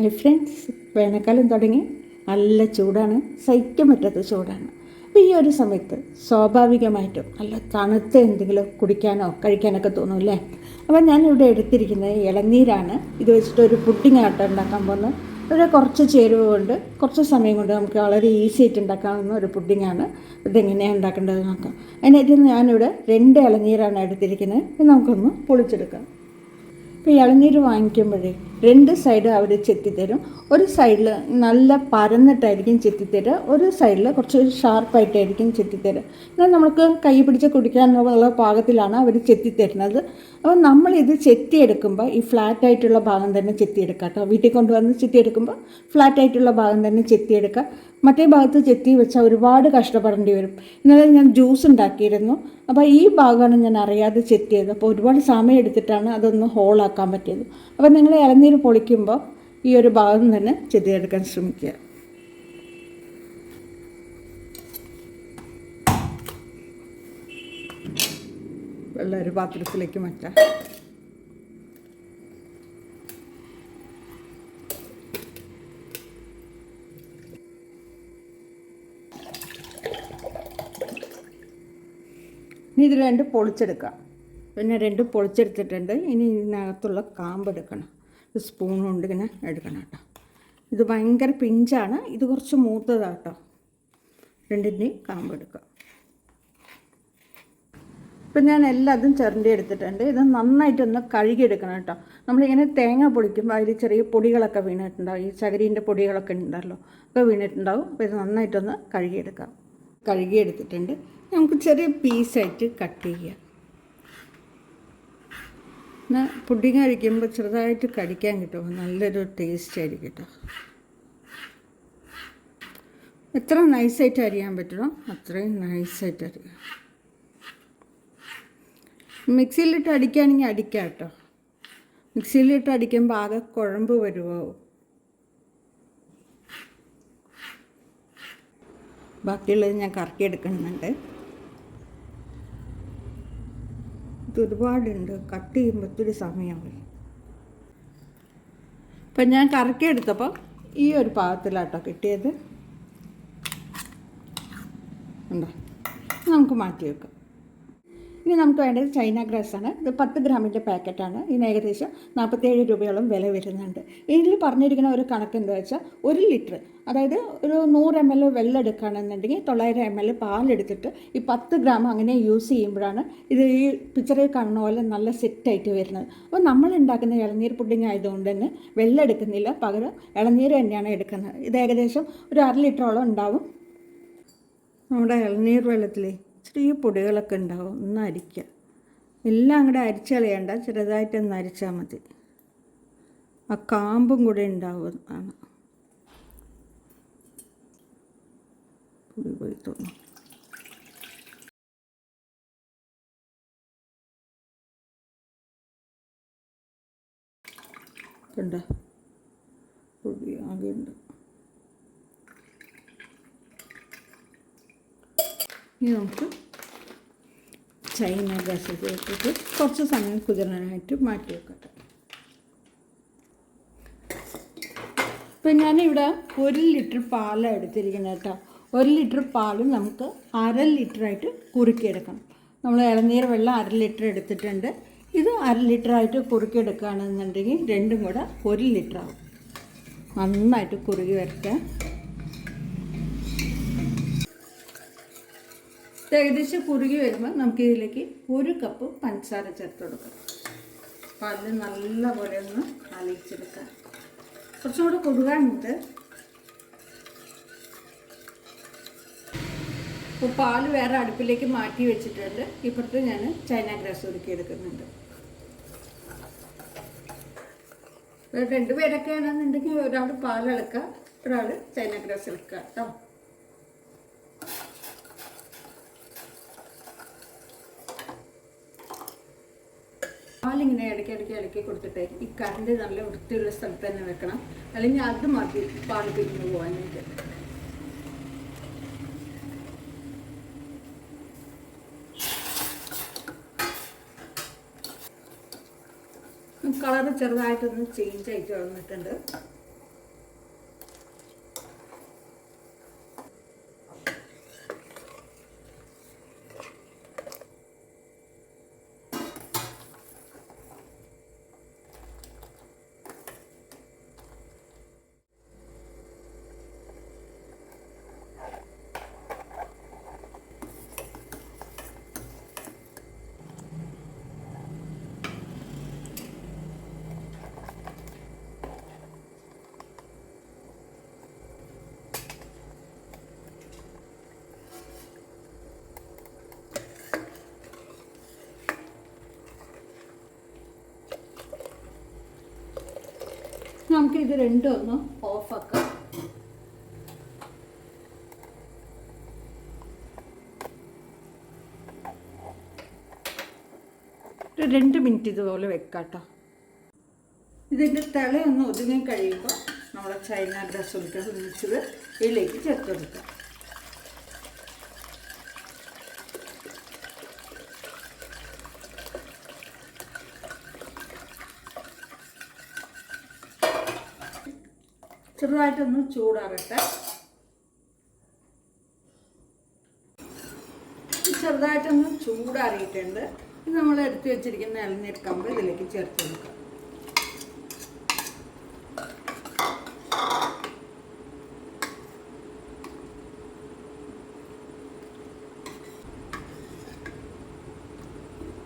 Hi friends വേനൽക്കാലം തുടങ്ങി. നല്ല ചൂടാണ്. സഹിക്കാൻ പറ്റാത്ത ചൂടാണ്. അപ്പോൾ ഈ ഒരു സമയത്ത് സ്വാഭാവികമായിട്ടും നല്ല തണുത്ത എന്തെങ്കിലും കുടിക്കാനോ കഴിക്കാനൊക്കെ തോന്നും അല്ലേ? അപ്പോൾ ഞാനിവിടെ എടുത്തിരിക്കുന്നത് ഇളനീരാണ്. ഇത് വെച്ചിട്ട് ഒരു പുഡിംഗ് ആട്ടം ഉണ്ടാക്കാൻ പോകുന്നത്. ഒരു കുറച്ച് ചേരുവ കൊണ്ട് കുറച്ച് സമയം കൊണ്ട് നമുക്ക് വളരെ ഈസി ആയിട്ട് ഉണ്ടാക്കാവുന്ന ഒരു പുഡിങ്ങാണ് ഇതെങ്ങനെയാണ് ഉണ്ടാക്കേണ്ടത് നോക്കാം. അതിനായിട്ട് ഞാനിവിടെ രണ്ട് ഇളനീരാണ് എടുത്തിരിക്കുന്നത്. ഇത് നമുക്കൊന്ന് പൊളിച്ചെടുക്കാം. ഇപ്പോൾ ഇളനീര് വാങ്ങിക്കുമ്പോഴേ രണ്ട് സൈഡ് അവർ ചെത്തിത്തരും. ഒരു സൈഡിൽ നല്ല പരന്നിട്ടായിരിക്കും ചെത്തിത്തരുക ഒരു സൈഡിൽ കുറച്ച് ഷാർപ്പായിട്ടായിരിക്കും ചെത്തിത്തരുക എന്നാൽ നമുക്ക് കൈ പിടിച്ച് കുടിക്കാനുള്ള പാകത്തിലാണ് അവർ ചെത്തിത്തരുന്നത്. അപ്പോൾ നമ്മളിത് ചെത്തിയെടുക്കുമ്പോൾ ഈ ഫ്ലാറ്റായിട്ടുള്ള ഭാഗം തന്നെ ചെത്തിയെടുക്കുക കേട്ടോ. വീട്ടിൽ കൊണ്ടുവന്ന് ചെത്തിയെടുക്കുമ്പോൾ ഫ്ലാറ്റായിട്ടുള്ള ഭാഗം തന്നെ ചെത്തിയെടുക്കുക. മറ്റേ ഭാഗത്ത് ചെത്തി വെച്ചാൽ ഒരുപാട് കഷ്ടപ്പെടേണ്ടി വരും. ഇന്നലെ ഞാൻ ജ്യൂസ് ഉണ്ടാക്കിയിരുന്നു. അപ്പോൾ ഈ ഭാഗമാണ് ഞാൻ അറിയാതെ ചെത്തിയത്. അപ്പോൾ ഒരുപാട് സമയം എടുത്തിട്ടാണ് അതൊന്ന് ഹോളാക്കാൻ പറ്റിയത്. അപ്പോൾ നിങ്ങൾ ഇളനീര് പൊളിക്കുമ്പോൾ ഈ ഒരു ഭാഗം തന്നെ ചെത്തിയെടുക്കാൻ ശ്രമിക്കുക. വെള്ളം ഒരു പാത്രത്തിലേക്ക് മാറ്റാം. ഇനി ഇത് രണ്ട് പൊളിച്ചെടുക്കാം. പിന്നെ രണ്ട് പൊളിച്ചെടുത്തിട്ടുണ്ട്. ഇനി ഇതിനകത്തുള്ള കാമ്പ് സ്പൂൺ കൊണ്ട് ഇങ്ങനെ എടുക്കണം കേട്ടോ. ഇത് ഭയങ്കര പിഞ്ചാണ്. ഇത് കുറച്ച് മൂത്തതാണ് കേട്ടോ രണ്ടിന്റെയും കാമ്പ് എടുക്കുക ഇപ്പം ഞാൻ എല്ലാതും ചിരണ്ടി എടുത്തിട്ടുണ്ട്. ഇത് നന്നായിട്ടൊന്ന് കഴുകിയെടുക്കണം കേട്ടോ. നമ്മളിങ്ങനെ തേങ്ങ പൊടിക്കുമ്പോൾ അതിൽ ചെറിയ പൊടികളൊക്കെ വീണിട്ടുണ്ടാവും. ഈ ചകിരീന്റെ പൊടികളൊക്കെ ഉണ്ടല്ലോ ഒക്കെ വീണിട്ടുണ്ടാവും. അപ്പോൾ ഇത് നന്നായിട്ടൊന്ന് കഴുകിയെടുക്കാം. കഴുകിയെടുത്തിട്ടുണ്ട്. നമുക്ക് ചെറിയ പീസായിട്ട് കട്ട് ചെയ്യാം. എന്നാൽ പുഡിങ് കഴിക്കുമ്പോൾ ചെറുതായിട്ട് കടിക്കാൻ കിട്ടും. നല്ലൊരു ടേസ്റ്റ് ആയിരിക്കും കേട്ടോ എത്ര നൈസായിട്ട് അരിയാൻ പറ്റണോ അത്രയും നൈസായിട്ട് അരിയാം. മിക്സിയിലിട്ട് അടിക്കുകയാണെങ്കിൽ അടിക്കാം കേട്ടോ മിക്സിയിലിട്ട് അടിക്കുമ്പോൾ ആകെ കുഴമ്പ് വരുമോ ബാക്കിയുള്ളത് ഞാൻ കറക്കി എടുക്കുന്നുണ്ട് ഇത് ഒരുപാടുണ്ട്. കട്ട് ചെയ്യുമ്പോൾ ഒത്തിരി സമയമായി ഇപ്പം ഞാൻ കറക്കി എടുത്തപ്പോൾ ഈ ഒരു പാകത്തിലാട്ടോ കിട്ടിയത്. ഉണ്ടോ? നമുക്ക് മാറ്റി വെക്കാം. ഇനി നമുക്ക് വേണ്ടത് ചൈന ഗ്രാസ് ആണ്. ഇത് പത്ത് ഗ്രാമിന്റെ പാക്കറ്റാണ് ഇതിന് ഏകദേശം നാൽപ്പത്തേഴ് രൂപയോളം വില വരുന്നുണ്ട്. ഇതിൽ പറഞ്ഞിരിക്കുന്ന ഒരു കണക്ക് എന്താ വെച്ചാൽ ഒരു ലിറ്റർ അതായത് ഒരു നൂറ് എം എൽ വെള്ളം എടുക്കുകയാണെന്നുണ്ടെങ്കിൽ തൊള്ളായിരം എം എൽ പാലെടുത്തിട്ട് ഈ പത്ത് ഗ്രാം അങ്ങനെ യൂസ് ചെയ്യുമ്പോഴാണ് ഇത് ഈ പിക്ചറിൽ കാണുന്ന പോലെ നല്ല സെറ്റായിട്ട് വരുന്നത്. അപ്പോൾ നമ്മൾ ഉണ്ടാക്കുന്ന ഇളനീർ പുഡിങ് ആയതുകൊണ്ട് തന്നെ വെള്ളം എടുക്കുന്നില്ല. പകരം ഇളനീർ തന്നെയാണ് എടുക്കുന്നത്. ഇത് ഏകദേശം ഒരു അര ലിറ്ററോളം ഉണ്ടാവും. നമ്മുടെ ഇളനീർ വെള്ളത്തിലേ. ചെറിയ പൊടികളൊക്കെ ഉണ്ടാവും. ഒന്ന് അരിക്കുക. എല്ലാം അങ്ങോട്ട് അരിച്ച് കളയണ്ട. ചെറുതായിട്ടൊന്ന് അരിച്ചാൽ മതി. ആ കാമ്പും കൂടെ ഉണ്ടാവും പുളി പോയി തോന്നും കണ്ട? പുളി ആകെ ഉണ്ട്. ഇനി നമുക്ക് ചൈന ഗ്യാസ് ഇട്ടിട്ട് കുറച്ച് സമയം കുതിരാനായിട്ട് മാറ്റി വെക്കട്ടെ. ഇപ്പം ഞാനിവിടെ ഒരു ലിറ്റർ പാലാണ് എടുത്തിരിക്കുന്നത് കേട്ടോ. ഒരു ലിറ്റർ പാൽ നമുക്ക് അര ലിറ്ററായിട്ട് കുറുക്കിയെടുക്കണം. നമ്മൾ ഇളനീർ വെള്ളം അര ലിറ്റർ എടുത്തിട്ടുണ്ട്. ഇത് അര ലിറ്ററായിട്ട് കുറുക്കിയെടുക്കുകയാണെന്നുണ്ടെങ്കിൽ രണ്ടും കൂടെ ഒരു ലിറ്ററാവും. നന്നായിട്ട് കുറുകി വരട്ടെ. ഏകദേശം കുറുകി വരുമ്പോൾ നമുക്ക് ഇതിലേക്ക് ഒരു കപ്പ് പഞ്ചസാര ചേർത്ത് കൊടുക്കാം. അപ്പം അതിൽ നല്ലപോലെ ഒന്ന് അലിയിച്ചെടുക്കാം. കുറച്ചും കൂടെ കുറുകാനുണ്ട്. അപ്പോൾ പാൽ വേറെ അടുപ്പിലേക്ക് മാറ്റി വെച്ചിട്ടുണ്ട്. ഇപ്പുറത്ത് ഞാൻ ചൈന ഗ്രാസ് ഒരുക്കി എടുക്കുന്നുണ്ട്. രണ്ട് പേരൊക്കെ ആണെന്നുണ്ടെങ്കിൽ ഒരാൾ പാലിളക്കുക ഒരാൾ ചൈന ഗ്രാസ് എടുക്കുക കേട്ടോ. പാലിങ്ങനെ ഇടയ്ക്ക് ഇടയ്ക്ക് കൊടുത്തിട്ട് ഈ കറണ്ട് നല്ല വൃത്തിയുള്ള സ്ഥലത്ത് തന്നെ വെക്കണം. അല്ലെങ്കിൽ അത് മാറ്റി പാൽ പിരിഞ്ഞു പോകാനായിട്ട് കളറ് ചെറുതായിട്ടൊന്ന് ചേഞ്ച് ആയിട്ട് വന്നിട്ടുണ്ട്. നമുക്ക് ഇത് രണ്ടും ഒന്ന് ഓഫാക്കാം. ഒരു രണ്ട് മിനിറ്റ് ഇതുപോലെ വെക്കാം കേട്ടോ ഇതിന്റെ തിളയൊന്ന് ഒതുങ്ങി കഴിയുമ്പോൾ നമ്മുടെ ചൈന ഡ്രസ് ഒക്കെ ഒന്നിച്ചത് ഇതിലേക്ക് ചേർത്ത് കൊടുക്കാം ചെറുതായിട്ടൊന്ന് ചൂടാറട്ടെ. ചെറുതായിട്ടൊന്ന് ചൂടാറിയിട്ടുണ്ട്. ഇത് നമ്മൾ എടുത്തു വെച്ചിരിക്കുന്ന ഇളനീർ കമ്പ് ഇതിലേക്ക് ചേർത്ത് കൊടുക്കാം.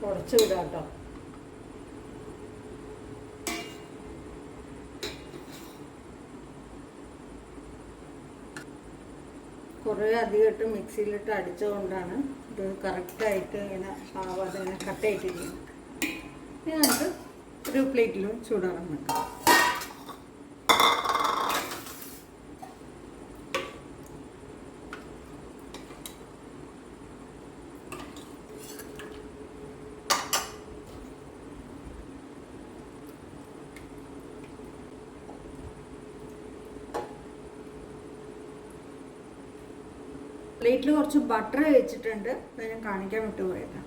കുറച്ച് വിടാം കേട്ടോ. കുറേ അധികമായിട്ട് മിക്സിയിലിട്ട് അടിച്ചതുകൊണ്ടാണ് ഇത് കറക്റ്റായിട്ട് ഇങ്ങനെ ആവാതെ ഇങ്ങനെ കട്ടയായിട്ടിരിക്കുന്നത് ഇനി നമുക്ക് ഒരു പ്ലേറ്റിൽ ചൂടാറാൻ വെക്കാം പ്ലേറ്റിൽ കുറച്ച് ബട്ടർ വെച്ചിട്ടുണ്ട്. അത് ഞാൻ കാണിക്കാൻ വിട്ടുപോയതാണ്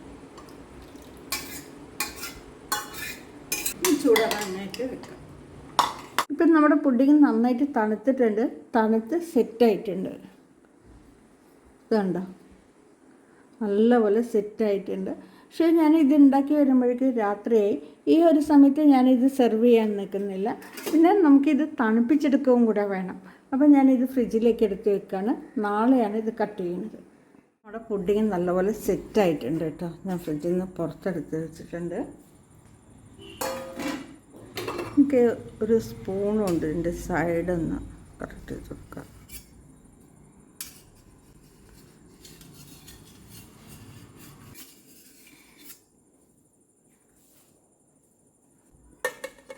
ഇനി ചൂടാറാനായിട്ട് വെക്കാം. ഇപ്പം നമ്മുടെ പുഡിങ് നന്നായിട്ട് തണുത്തിട്ടുണ്ട്. തണുത്ത് സെറ്റായിട്ടുണ്ട്. ഇതുണ്ടോ? നല്ലപോലെ സെറ്റായിട്ടുണ്ട്. പക്ഷേ ഞാൻ ഇത് ഉണ്ടാക്കി വരുമ്പോഴേക്ക് രാത്രിയായി. ഈ ഒരു സമയത്ത് ഞാനിത് സെർവ് ചെയ്യാൻ നിൽക്കുന്നില്ല. പിന്നെ നമുക്കിത് തണുപ്പിച്ചെടുക്കുകയും കൂടെ വേണം. അപ്പോൾ ഞാനിത് ഫ്രിഡ്ജിലേക്ക് എടുത്ത് വെക്കുകയാണ് നാളെയാണ് ഇത് കട്ട് ചെയ്യുന്നത്. നമ്മുടെ പുഡിങ് നല്ലപോലെ സെറ്റായിട്ടുണ്ട് കേട്ടോ. ഞാൻ ഫ്രിഡ്ജിൽ നിന്ന് പുറത്തെടുത്ത് വെച്ചിട്ടുണ്ട്. എനിക്ക് ഒരു സ്പൂണുണ്ട് ഇതിന്റെ സൈഡൊന്ന് കറക്റ്റ് ചെയ്ത് കൊടുക്കാം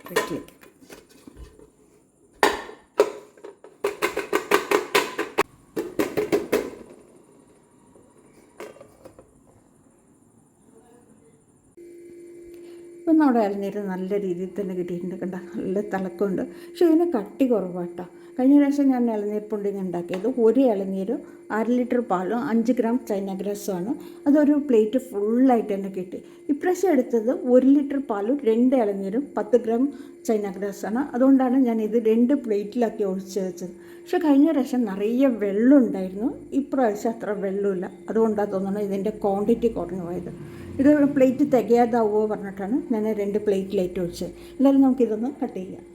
പ്ലേറ്റിലേക്ക് ഇപ്പം നമ്മുടെ ഇളനീര് നല്ല രീതിയിൽ തന്നെ കിട്ടിയിട്ടുണ്ട് കണ്ട നല്ല തിളക്കമുണ്ട്. പക്ഷേ ഇതിന് കട്ടി കുറവാട്ടോ. കഴിഞ്ഞ പ്രാവശ്യം ഞാൻ ഇളനീർ പുഡിങ് ഉണ്ടാക്കിയത്. ഒരു ഇളനീര് അര ലിറ്റർ പാലും അഞ്ച് ഗ്രാം ചൈന ഗ്രാസുമാണ്. അതൊരു പ്ലേറ്റ് ഫുള്ളായിട്ട് തന്നെ കിട്ടി. ഇപ്രാവശ്യം എടുത്തത് ഒരു ലിറ്റർ പാലും രണ്ട് ഇളനീരും പത്ത് ഗ്രാം ചൈന ഗ്രാസാണ്. അതുകൊണ്ടാണ് ഞാൻ ഇത് രണ്ട് പ്ലേറ്റിലാക്കി ഒഴിച്ച് വെച്ചത്. പക്ഷേ കഴിഞ്ഞ പ്രാവശ്യം നിറയെ വെള്ളം ഉണ്ടായിരുന്നു. ഇപ്രാവശ്യം അത്ര വെള്ളമില്ല. അതുകൊണ്ടാണ് തോന്നുന്നത് ഇതിന്റെ ക്വാണ്ടിറ്റി കുറഞ്ഞു പോയത്. ഇത് പ്ലേറ്റ് തികയാതാവുമോ പറഞ്ഞിട്ടാണ് ഞാൻ രണ്ട് പ്ലേറ്റിലേറ്റ് വെച്ചത് എന്തായാലും നമുക്കിതൊന്ന് കട്ട് ചെയ്യാം.